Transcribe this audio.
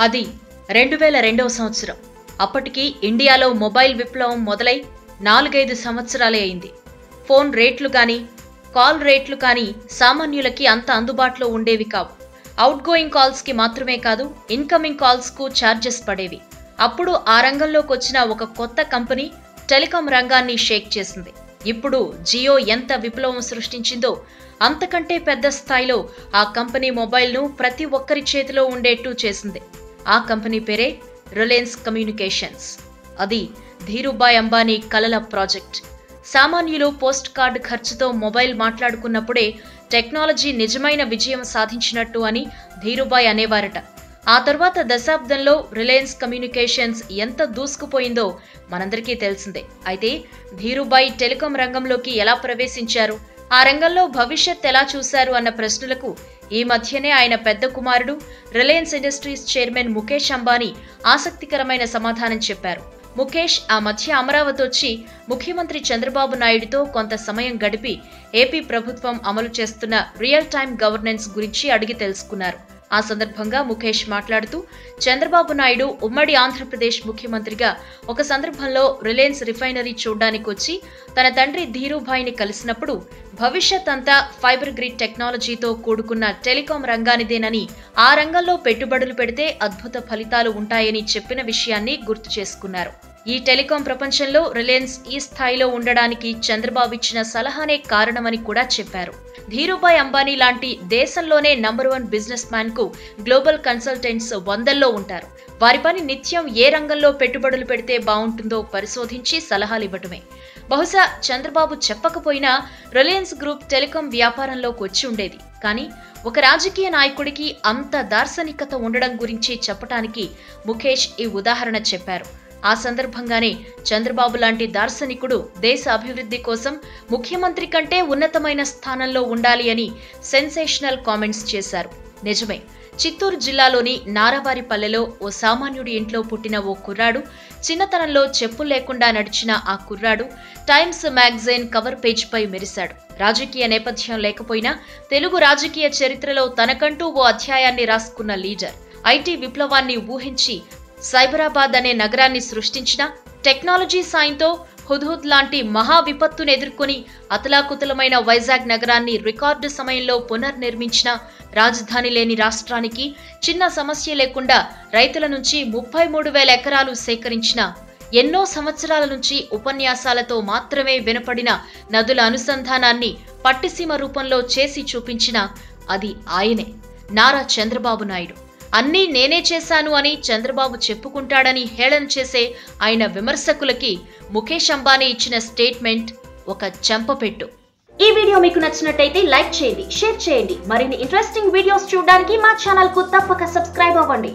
అది రెండు వేల రెండవ సంవత్సరం. అప్పటికి ఇండియాలో మొబైల్ విప్లవం మొదలై నాలుగైదు సంవత్సరాలే అయింది. ఫోన్ రేట్లు కానీ కాల్ రేట్లు కానీ సామాన్యులకి అంత అందుబాటులో ఉండేవి కావు. అవుట్ గోయింగ్ కాల్స్కి మాత్రమే కాదు ఇన్కమింగ్ కాల్స్కు ఛార్జెస్ పడేవి. అప్పుడు ఆ రంగంలోకి వచ్చిన ఒక కొత్త కంపెనీ టెలికాం రంగాన్ని షేక్ చేసింది. ఇప్పుడు జియో ఎంత విప్లవం సృష్టించిందో అంతకంటే పెద్ద స్థాయిలో ఆ కంపెనీ మొబైల్ను ప్రతి ఒక్కరి చేతిలో ఉండేట్టు చేసింది. ఆ కంపెనీ పేరే రిలయన్స్ కమ్యూనికేషన్స్. అది ధీరుభాయ్ అంబానీ కలల ప్రాజెక్ట్. సామాన్యులు పోస్ట్ కార్డు ఖర్చుతో మొబైల్ మాట్లాడుకున్నప్పుడే టెక్నాలజీ నిజమైన విజయం సాధించినట్టు అని ధీరుభాయ్ అనేవారట. ఆ తర్వాత దశాబ్దంలో రిలయన్స్ కమ్యూనికేషన్స్ ఎంత దూసుకుపోయిందో మనందరికీ తెలిసిందే. అయితే ధీరుభాయ్ టెలికాం రంగంలోకి ఎలా ప్రవేశించారు? ఆ రంగంలో భవిష్యత్ ఎలా చూశారు అన్న ప్రశ్నలకు ఈ మధ్యనే ఆయన పెద్ద కుమారుడు Reliance Industries chairman Mukesh Ambani ఆసక్తికరమైన సమాధానం చెప్పారు. ముఖేష్ ఆ మధ్య అమరావతి వచ్చి ముఖ్యమంత్రి చంద్రబాబు నాయుడుతో కొంత సమయం గడిపి ఏపీ ప్రభుత్వం అమలు చేస్తున్న రియల్ టైం గవర్నెన్స్ గురించి అడిగి తెలుసుకున్నారు. ఆ సందర్భంగా ముఖేష్ మాట్లాడుతూ చంద్రబాబు నాయుడు ఉమ్మడి ఆంధ్రప్రదేశ్ ముఖ్యమంత్రిగా ఒక సందర్భంలో రిలయన్స్ రిఫైనరీ చూడ్డానికి వచ్చి తన తండ్రి ధీరుభాయిని కలిసినప్పుడు భవిష్యత్ అంతా ఫైబర్ గ్రిడ్ టెక్నాలజీతో కూడుకున్న టెలికాం రంగానిదేనని ఆ రంగంలో పెట్టుబడులు పెడితే అద్భుత ఫలితాలు ఉంటాయని చెప్పిన విషయాన్ని గుర్తు చేసుకున్నారు. ఈ టెలికాం ప్రపంచంలో రిలయన్స్ ఈ స్థాయిలో ఉండడానికి చంద్రబాబు ఇచ్చిన సలహానే కారణమని కూడా చెప్పారు. ధీరుభాయ్ అంబానీ లాంటి దేశంలోనే నంబర్ వన్ బిజినెస్ మ్యాన్కు గ్లోబల్ కన్సల్టెంట్స్ వందల్లో ఉంటారు. వారి పని నిత్యం ఏ రంగంలో పెట్టుబడులు పెడితే బాగుంటుందో పరిశోధించి సలహాలు ఇవ్వటమే. బహుశా చంద్రబాబు చెప్పకపోయినా రిలయన్స్ గ్రూప్ టెలికాం వ్యాపారంలోకి వచ్చి ఉండేది. కానీ ఒక రాజకీయ నాయకుడికి అంత దార్శనికత ఉండడం గురించి చెప్పటానికి ముఖేష్ ఈ ఉదాహరణ చెప్పారు. ఆ సందర్భంగానే చంద్రబాబు లాంటి దార్శనికుడు దేశ అభివృద్ధి కోసం ముఖ్యమంత్రి కంటే ఉన్నతమైన స్థానంలో ఉండాలి అని సెన్సేషనల్ కామెంట్స్ చేశారు. నిజమే చిత్తూరు జిల్లాలోని నారావారిపల్లెలో ఓ సామాన్యుడి ఇంట్లో పుట్టిన ఓ కుర్రాడు చిన్నతనంలో చెప్పులు లేకుండా నడిచిన ఆ కుర్రాడు టైమ్స్ మ్యాగజైన్ కవర్ పేజీపై మెరిశాడు. రాజకీయ నేపథ్యం లేకపోయినా తెలుగు రాజకీయ చరిత్రలో తనకంటూ ఓ అధ్యాయాన్ని రాసుకున్న లీడర్. ఐటీ విప్లవాన్ని ఊహించి సైబరాబాద్ అనే నగరాన్ని సృష్టించిన టెక్నాలజీ సాయంతో హుద్హుద్ లాంటి మహా విపత్తును ఎదుర్కొని అతలాకుతలమైన వైజాగ్ నగరాన్ని రికార్డు సమయంలో పునర్నిర్మించిన రాజధాని లేని రాష్ట్రానికి చిన్న సమస్య లేకుండా రైతుల నుంచి ముప్పై మూడు వేల ఎకరాలు సేకరించిన ఎన్నో సంవత్సరాల నుంచి ఉపన్యాసాలతో మాత్రమే వినపడిన నదుల అనుసంధానాన్ని పట్టిసీమ రూపంలో చేసి చూపించిన అది ఆయనే. నారా చంద్రబాబు నాయుడు. అన్నీ నేనే చేశాను అని చంద్రబాబు చెప్పుకుంటాడని హేళన చేసే ఆయన విమర్శకులకి ముఖేష్ అంబానీ ఇచ్చిన స్టేట్మెంట్ ఒక చెంపపెట్టు. ఈ వీడియో మీకు నచ్చినట్టయితే లైక్ చేయండి షేర్ చేయండి. మరిన్ని ఇంట్రెస్టింగ్ వీడియోస్ చూడడానికి మా ఛానల్కు తప్పక సబ్స్క్రైబ్ అవ్వండి.